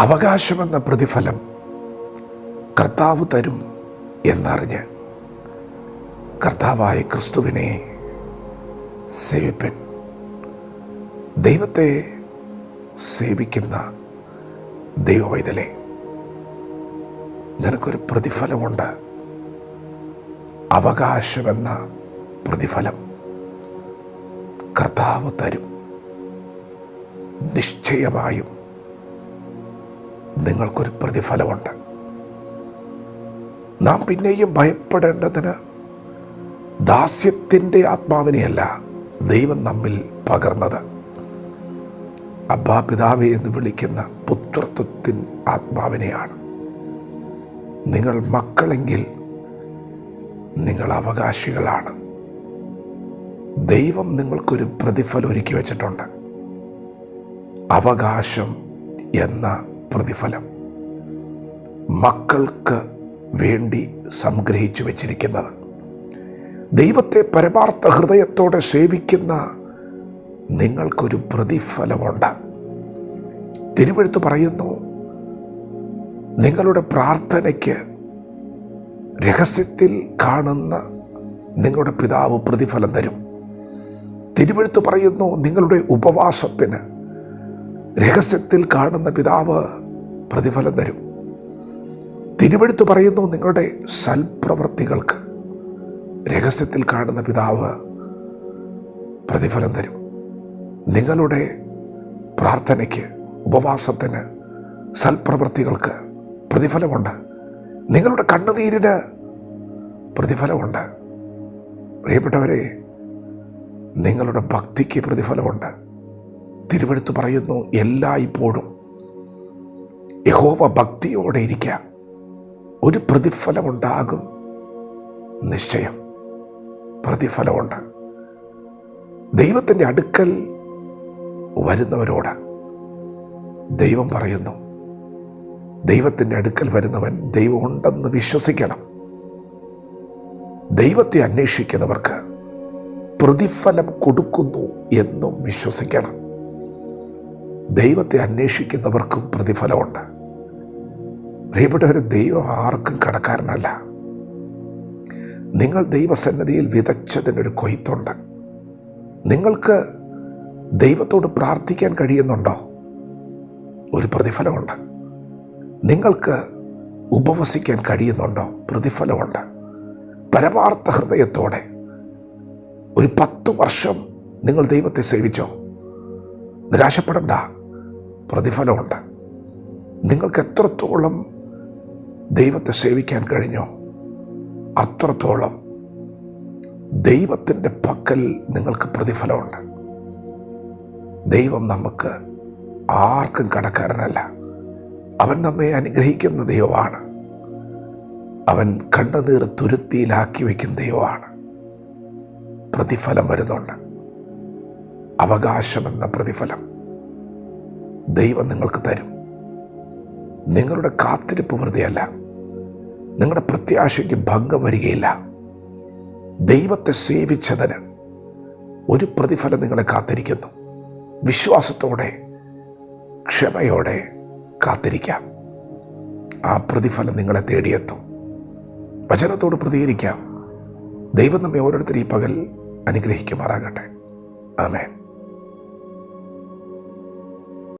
അവകാശമെന്ന പ്രതിഫലം കർത്താവ് തരും എന്നറിഞ്ഞ് കർത്താവായ ക്രിസ്തുവിനെ സേവിപ്പൻ. ദൈവത്തെ സേവിക്കുന്ന ദൈവവൈതലെ നിനക്കൊരു പ്രതിഫലമുണ്ട്. അവകാശമെന്ന പ്രതിഫലം കർത്താവ് തരും. നിശ്ചയമായും നിങ്ങൾക്കൊരു പ്രതിഫലമുണ്ട്. നാം പിന്നെയും ഭയപ്പെടേണ്ടതിന് ദാസ്യത്തിന്റെ ആത്മാവിനെയല്ല ദൈവം നമ്മിൽ പകർന്നത്. അബ്ബാ പിതാവെ എന്ന് വിളിക്കുന്ന പുത്രത്വത്തിൻ ആത്മാവിനെയാണ്. നിങ്ങൾ മക്കളെങ്കിൽ നിങ്ങൾ അവകാശികളാണ്. ദൈവം നിങ്ങൾക്കൊരു പ്രതിഫലം ഒരുക്കി വച്ചിട്ടുണ്ട്. അവകാശം എന്ന പ്രതിഫലം. മക്കൾക്ക് വേണ്ടി സംഗ്രഹിച്ചു വച്ചിരിക്കുന്നത്. ദൈവത്തെ പരമാർത്ഥ ഹൃദയത്തോടെ സേവിക്കുന്ന നിങ്ങൾക്കൊരു പ്രതിഫലമുണ്ട്. തിരുവഴുത്ത് പറയുന്നു നിങ്ങളുടെ പ്രാർത്ഥനയ്ക്ക് രഹസ്യത്തിൽ കാണുന്ന നിങ്ങളുടെ പിതാവ് പ്രതിഫലം തരും. തിരുവഴുത്ത് പറയുന്നു നിങ്ങളുടെ ഉപവാസത്തിന് രഹസ്യത്തിൽ കാണുന്ന പിതാവ് പ്രതിഫലം തരും. തിരുവെടുത്ത് പറയുന്നു നിങ്ങളുടെ സൽപ്രവൃത്തികൾക്ക് രഹസ്യത്തിൽ കാണുന്ന പിതാവ് പ്രതിഫലം തരും. നിങ്ങളുടെ പ്രാർത്ഥനയ്ക്ക് ഉപവാസത്തിന് സൽപ്രവൃത്തികൾക്ക് പ്രതിഫലമുണ്ട്. നിങ്ങളുടെ കണ്ണുനീരിന് പ്രതിഫലമുണ്ട്. പ്രിയപ്പെട്ടവരെ നിങ്ങളുടെ ഭക്തിക്ക് പ്രതിഫലമുണ്ട്. തിരുവെടുത്ത് പറയുന്നു എല്ലായ്പ്പോഴും യഹോവ ഭക്തിയോടെ ഇരിക്കുക. ഒരു പ്രതിഫലമുണ്ടാകും. നിശ്ചയം. പ്രതിഫലമുണ്ട്. ദൈവത്തിന്റെ അടുക്കൽ വരുന്നവരോട് ദൈവം പറയുന്നു. ദൈവത്തിന്റെ അടുക്കൽ വരുന്നവൻ ദൈവമുണ്ടെന്ന് വിശ്വസിക്കണം. ദൈവത്തെ അന്വേഷിക്കുന്നവർക്ക് പ്രതിഫലം കൊടുക്കുന്നു എന്നും വിശ്വസിക്കണം. ദൈവത്തെ അന്വേഷിക്കുന്നവർക്കും പ്രതിഫലമുണ്ട്. പ്രിയപ്പെട്ടവർ ദൈവം ആർക്കും കടക്കാരനല്ല. നിങ്ങൾ ദൈവസന്നദ്ധിയിൽ ഒരു കൊയ്ത്തുണ്ട്. നിങ്ങൾക്ക് ദൈവത്തോട് പ്രാർത്ഥിക്കാൻ കഴിയുന്നുണ്ടോ? ഒരു പ്രതിഫലമുണ്ട്. നിങ്ങൾക്ക് ഉപവസിക്കാൻ കഴിയുന്നുണ്ടോ? പ്രതിഫലമുണ്ട്. പരമാർത്ഥ ഹൃദയത്തോടെ ഒരു പത്ത് വർഷം നിങ്ങൾ ദൈവത്തെ സേവിച്ചോ? നിരാശപ്പെടണ്ട. പ്രതിഫലമുണ്ട്. നിങ്ങൾക്ക് എത്രത്തോളം ദൈവത്തെ സേവിക്കാൻ കഴിഞ്ഞോ? അത്രത്തോളം ദൈവത്തിന്റെ പക്കൽ നിങ്ങൾക്ക് പ്രതിഫലമുണ്ട്. ദൈവം നമുക്ക് ആർക്കും കടക്കാരനല്ല. അവൻ നമ്മെ അനുഗ്രഹിക്കുന്ന ദൈവമാണ്. അവൻ കണ്ണുനീർ തുരുത്തിയിലാക്കി വയ്ക്കുന്ന ദൈവമാണ്. പ്രതിഫലം വരുന്നുണ്ട്. അവകാശമെന്ന പ്രതിഫലം ദൈവം നിങ്ങൾക്ക് തരും. നിങ്ങളുടെ കാത്തിരിപ്പ് വെറുതെയല്ല. നിങ്ങളുടെ പ്രത്യാശയ്ക്ക് ഭംഗം വരികയില്ല. ദൈവത്തെ സേവിച്ചതിന് ഒരു പ്രതിഫലം നിങ്ങളെ കാത്തിരിക്കുന്നു. വിശ്വാസത്തോടെ ക്ഷമയോടെ കാത്തിരിക്കാം. ആ പ്രതിഫലം നിങ്ങളെ തേടിയെത്തും. വചനത്തോട് പ്രതികരിക്കാം. ദൈവം നമ്മെ ഓരോരുത്തരും ഈ പകൽ അനുഗ്രഹിക്കുമാറാകട്ടെ. ആമേൻ.